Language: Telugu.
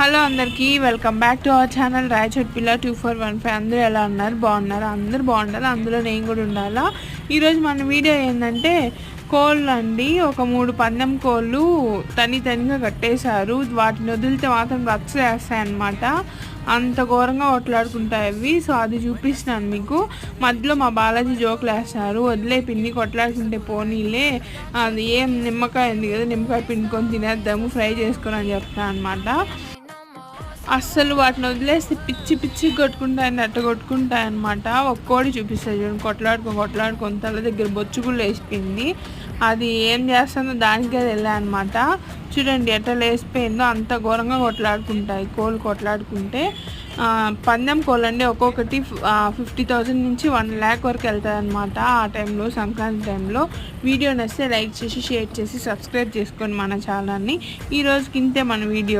హలో అందరికీ welcome back to our channel Rayachot పిల్ల టూ ఫోర్ వన్ ఫైవ్. అందరూ ఎలా ఉన్నారు? బాగున్నారు? అందరూ బాగుండాలి? అందులో నేను కూడా ఉండాలా? ఈరోజు మన వీడియో ఏంటంటే కోళ్ళు అండి ఒక మూడు పందెం కోళ్ళు తని తనిగా కట్టేశారు. వాటిని వదిలితే మాత్రం రక్స్ వేస్తాయి అన్నమాట. అంత ఘోరంగా కొట్లాడుకుంటాయి అవి. సో అది చూపిస్తున్నాను మీకు. మధ్యలో మా బాలాజీ జోకులు వేస్తారు. వదిలే పిన్ని కొట్లాడుకుంటే పోనీలే. అది ఏం నిమ్మకాయ ఉంది కదా నిమ్మకాయ పిండుకొని తినేద్దాము ఫ్రై చేసుకొని అని చెప్తాను అనమాట అస్సలు వాటిని వదిలేస్తే పిచ్చి పిచ్చి కొట్టుకుంటాయని అట్ట కొట్టుకుంటాయి అనమాట ఒక్కోటి చూపిస్తాయి చూడండి కొట్లాడుకొని కొట్లాడుకొని తల దగ్గర బొచ్చు కూడా లేచిపోయింది. అది ఏం చేస్తుందో దానికి అది అనమాట చూడండి ఎట్లా లేసిపోయిందో అంత ఘోరంగా కొట్లాడుకుంటాయి కోళ్ళు కొట్లాడుకుంటే. పందెం కోళ్ళండి ఒక్కొక్కటి ఫిఫ్టీ థౌజండ్ నుంచి వన్ ల్యాక్ వరకు వెళ్తాయి అనమాట ఆ టైంలో సంక్రాంతి టైంలో. వీడియో నచ్చితే లైక్ చేసి షేర్ చేసి సబ్స్క్రైబ్ చేసుకోండి మన ఛానల్ని. ఈ ఇంతే మన వీడియో.